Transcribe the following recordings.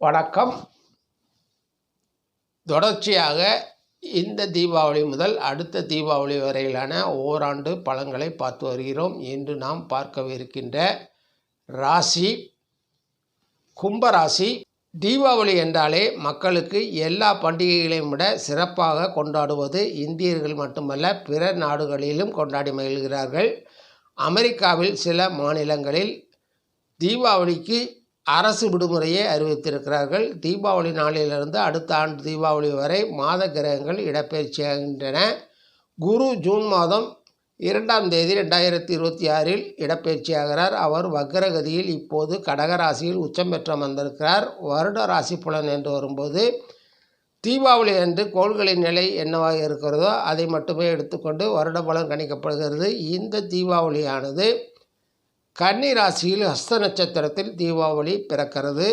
வணக்கம். தொடர்ச்சியாக இந்த தீபாவளி முதல் அடுத்த தீபாவளி வரையிலான ஓராண்டு பழங்களை பார்த்து வருகிறோம் இன்று நாம் பார்க்கவிருக்கின்ற ராசி கும்பராசி தீபாவளி என்றாலே மக்களுக்கு எல்லா பண்டிகைகளையும் விட சிறப்பாக கொண்டாடுவது இந்தியர்கள் மட்டுமல்ல பிற நாடுகளிலும் கொண்டாடி மகிழ்கிறார்கள். அமெரிக்காவில் சில மாநிலங்களில் தீபாவளிக்கு அரசு விடுமுறையை அறிவித்திருக்கிறார்கள். தீபாவளி நாளிலிருந்து அடுத்த ஆண்டு தீபாவளி வரை மாத கிரகங்கள் இடப்பெயர்ச்சியாகின்றன குரு ஜூன் மாதம் இரண்டாம் தேதி ரெண்டாயிரத்தி இருபத்தி ஆறில் இடப்பெயர்ச்சியாகிறார் அவர் வக்ரகதியில் இப்போது கடகராசியில் உச்சம் பெற்று வந்திருக்கிறார் வருட ராசி புலன் என்று வரும்போது தீபாவளி அன்று கோள்களின் நிலை என்னவாக இருக்கிறதோ அதை மட்டுமே எடுத்துக்கொண்டு வருட பலன் கணிக்கப்படுகிறது. இந்த தீபாவளியானது கன்னி ராசியில் ஹஸ்த நட்சத்திரத்தில் தீபாவளி பிறக்கிறது.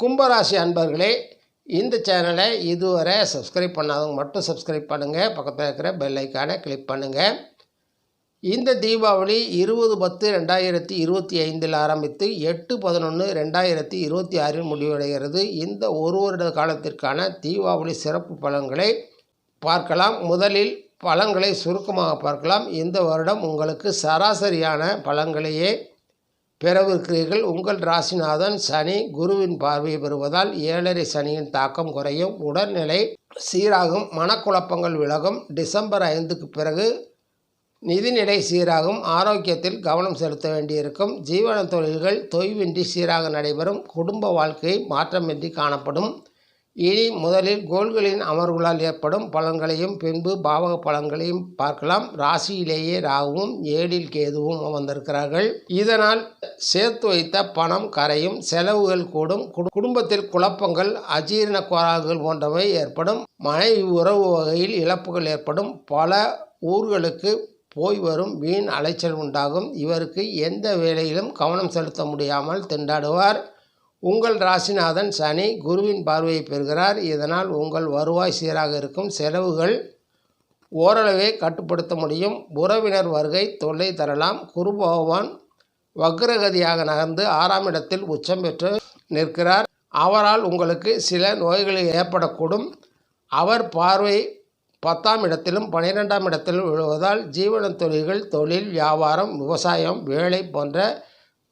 கும்பராசி அன்பர்களே இந்த சேனலை இதுவரை சப்ஸ்கிரைப் பண்ணாதவங்க மட்டும் சப்ஸ்கிரைப் பண்ணுங்கள் பக்கத்தில் இருக்கிற பெல் ஐக்கானை கிளிக் பண்ணுங்கள் இந்த தீபாவளி இருபது பத்து ரெண்டாயிரத்தி இருபத்தி ஐந்தில் ஆரம்பித்து எட்டு பதினொன்று ரெண்டாயிரத்தி இருபத்தி ஆறில் முடிவடைகிறது. இந்த ஒரு வருட காலத்திற்கான தீபாவளி சிறப்பு பலன்களை பார்க்கலாம். முதலில் பலன்களை சுருக்கமாக பார்க்கலாம். இந்த வருடம் உங்களுக்கு சராசரியான பலன்களையே பெறவிருக்கிறீர்கள். உங்கள் ராசிநாதன் சனி குருவின் பார்வையை பெறுவதால் ஏழரை சனியின் தாக்கம் குறையும். உடல்நிலை சீராகும். மனக்குழப்பங்கள் விலகும். டிசம்பர் ஐந்துக்கு பிறகு நிதிநிலை சீராகும். ஆரோக்கியத்தில் கவனம் செலுத்த வேண்டியிருக்கும். ஜீவன தொழில்கள் தொய்வின்றி சீராக நடைபெறும். குடும்ப வாழ்க்கை மாற்றமின்றி காணப்படும். இனி முதலில் கோள்களின் அமர்வுகளால் ஏற்படும் பலன்களையும் பின்பு பாவக பலன்களையும் பார்க்கலாம். ராசியிலேயே ராகுவும் ஏழில் கேதுவும் அமர்ந்திருக்கிறார்கள். இதனால் சேர்த்து வைத்த பணம் கரையும் செலவுகள் கூடும். குடும்பத்தில் குழப்பங்கள் அஜீரண கோளாறுகள் போன்றவை ஏற்படும். மனைவி உறவு வகையில் இழப்புகள் ஏற்படும். பல ஊர்களுக்கு போய் வரும் வீண் அலைச்சல் உண்டாகும். இவருக்கு எந்த வேலையிலும் கவனம் செலுத்த முடியாமல் திண்டாடுவார். உங்கள் ராசிநாதன் சனி குருவின் பார்வையை பெறுகிறார். இதனால் உங்கள் வருவாய் சீராக இருக்கும். செலவுகள் ஓரளவே கட்டுப்படுத்த முடியும். உறவினர் வருகை தொல்லை தரலாம். குரு பகவான் வக்ரகதியாக நகர்ந்து ஆறாம் இடத்தில் உச்சம் பெற்று நிற்கிறார். அவரால் உங்களுக்கு சில நோய்கள் ஏற்படக்கூடும். அவர் பார்வை பத்தாம் இடத்திலும் பனிரெண்டாம் இடத்திலும் விழுவதால் ஜீவன தொழில்கள் தொழில் வியாபாரம் விவசாயம் வேலை போன்ற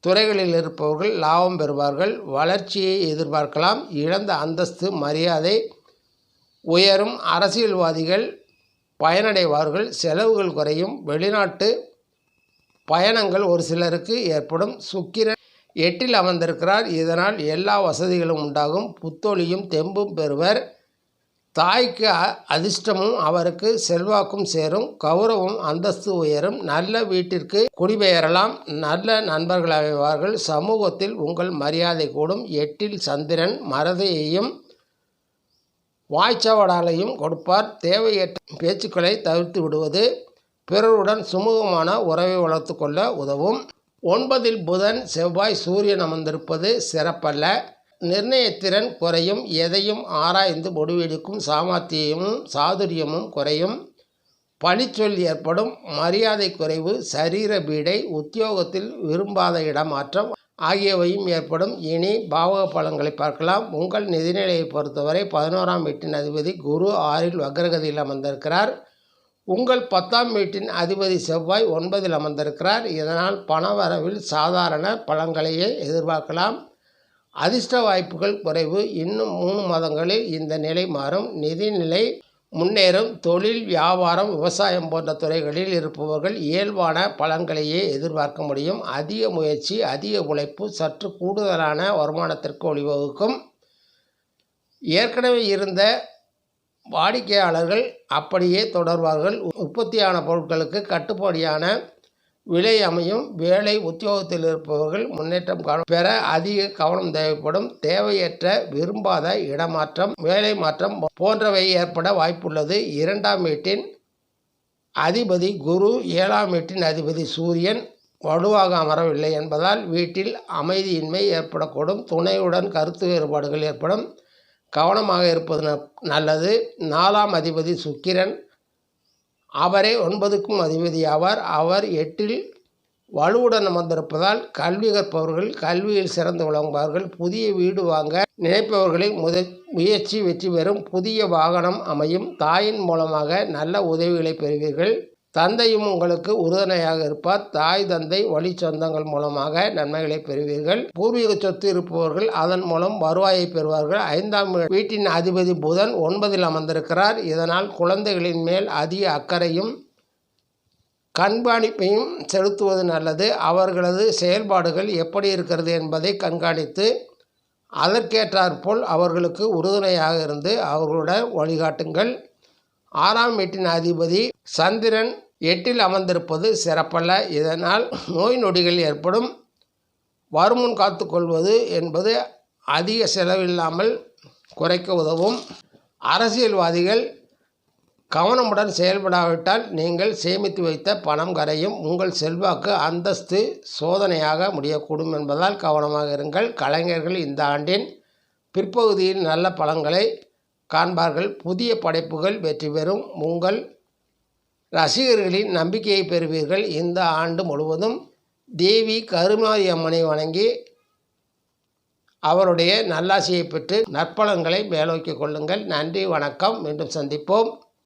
துறைகளில் இருப்பவர்கள் லாபம் பெறுவார்கள். வளர்ச்சியை எதிர்பார்க்கலாம். இழந்த அந்தஸ்து மரியாதை உயரும். அரசியல்வாதிகள் பயனடைவார்கள். செலவுகள் குறையும். வெளிநாட்டு பயணங்கள் ஒரு சிலருக்கு ஏற்படும். சுக்கிரன் எட்டில் அமர்ந்திருக்கிறார். இதனால் எல்லா வசதிகளும் உண்டாகும். புத்தொழியும் தெம்பும் பெறுவர். தாய்க்கு அ- அதிர்ஷ்டமும் அவருக்கு செல்வாக்கும் சேரும். கௌரவம் அந்தஸ்து உயரும். நல்ல வீட்டிற்கு குடிபெயரலாம். நல்ல நண்பர்கள் அமைவார்கள் சமூகத்தில் உங்கள் மரியாதை கூடும். எட்டில் சந்திரன் மறதியையும் வாய்ச்சவடாலையும் கொடுப்பார். தேவையற்ற பேச்சுக்களை தவிர்த்து விடுவது பிறருடன் சுமூகமான உறவை வளர்த்து கொள்ள உதவும். ஒன்பதில் புதன் செவ்வாய் சூரியன் அமர்ந்திருப்பது சிறப்பல்ல. நிர்ணயத்திறன் குறையும் எதையும் ஆராய்ந்து முடிவெடுக்கும் சாமர்த்தியமும் சாதுரியமும் குறையும். பழிச்சொல் ஏற்படும் மரியாதை குறைவு சரீர பீடை உத்தியோகத்தில் விரும்பாத இடமாற்றம் ஆகியவையும் ஏற்படும். இனி பாவக பலன்களை பார்க்கலாம். உங்கள் நிதிநிலையை பொறுத்தவரை பதினோராம் வீட்டின் அதிபதி குரு ஆறில் வக்ரகதியில் அமர்ந்திருக்கிறார். உங்கள் பத்தாம் வீட்டின் அதிபதி செவ்வாய் ஒன்பதில் அமர்ந்திருக்கிறார். இதனால் பணவரவில் சாதாரண பலன்களையே எதிர்பார்க்கலாம். அதிர்ஷ்ட வாய்ப்புகள் குறைவு. இன்னும் மூணு மாதங்களில் இந்த நிலை மாறும். நிதிநிலை முன்னேறும். தொழில் வியாபாரம் விவசாயம் போன்ற துறைகளில் இருப்பவர்கள் இயல்பான பலன்களையே எதிர்பார்க்க முடியும். அதிக முயற்சி அதிக உழைப்பு சற்று கூடுதலான வருமானத்திற்கு வழிவகுக்கும். ஏற்கனவே இருந்த வாடிக்கையாளர்கள் அப்படியே தொடர்வார்கள். உற்பத்தியான பொருட்களுக்கு கட்டுப்படியான விலை அமையும். வேலை உத்தியோகத்தில் இருப்பவர்கள் முன்னேற்றம் காண பெற அதிக கவனம் தேவைப்படும். தேவையற்ற விரும்பாத இடமாற்றம் வேலை மாற்றம் போன்றவை ஏற்பட வாய்ப்புள்ளது. இரண்டாம் வீட்டின் அதிபதி குரு ஏழாம் வீட்டின் அதிபதி சூரியன் வலுவாக அமரவில்லை என்பதால் வீட்டில் அமைதியின்மை ஏற்படக்கூடும். துணையுடன் கருத்து வேறுபாடுகள் ஏற்படும். கவனமாக இருப்பது நல்லது. நாலாம் அதிபதி சுக்கிரன் அவரே ஒன்பதுக்கும் அதிபதி ஆவார் அவர் எட்டில் வலுவுடன் அமர்ந்திருப்பதால் கல்வி கற்பவர்கள் கல்வியில் சிறந்து விளங்குவார்கள். புதிய வீடு வாங்க நினைப்பவர்களை முத முயற்சி வெற்றி பெறும். புதிய வாகனம் அமையும். தாயின் மூலமாக நல்ல உதவிகளை பெறுவீர்கள். தந்தையும் உங்களுக்கு உறுதுணையாக இருப்பார். தாய் தந்தை வழி சொந்தங்கள் மூலமாக நன்மைகளை பெறுவீர்கள். பூர்வீக சொத்து இருப்பவர்கள் அதன் மூலம் வருவாயை பெறுவார்கள். ஐந்தாம் வீட்டின் அதிபதி புதன் ஒன்பதில் அமர்ந்திருக்கிறார். இதனால் குழந்தைகளின் மேல் அதிக அக்கறையும் கண்காணிப்பையும் செலுத்துவது நல்லது. அவர்களது செயல்பாடுகள் எப்படி இருக்கிறது என்பதை கண்காணித்து அதற்கேற்றாற்போல் அவர்களுக்கு உறுதுணையாக இருந்து அவர்களோட வழிகாட்டுங்கள். ஆறாம் வீட்டின் அதிபதி சந்திரன் எட்டில் அமர்ந்திருப்பது சிறப்பல்ல. இதனால் நோய் நொடிகள் ஏற்படும். வருமுன் காத்துக்கொள்வது என்பது அதிக செலவில்லாமல் குறைக்க உதவும். அரசியல்வாதிகள் கவனமுடன் செயல்படாவிட்டால் நீங்கள் சேமித்து வைத்த பணம் கரையும் உங்கள் செல்வாக்கு அந்தஸ்து சோதனையாக முடியக்கூடும் என்பதால் கவனமாக இருங்கள். கலைஞர்கள் இந்த ஆண்டின் பிற்பகுதியில் நல்ல பலன்களை காண்பார்கள். புதிய படைப்புகள் வெற்றி பெறும். உங்கள் ரசிகர்களின் நம்பிக்கையை பெறுவீர்கள். இந்த ஆண்டு முழுவதும் தேவி கருமாரி அம்மனை வணங்கி அவருடைய நல்லாசியை பெற்று நற்பலன்களை மேலோக்கிக் கொள்ளுங்கள். நன்றி வணக்கம். மீண்டும் சந்திப்போம்.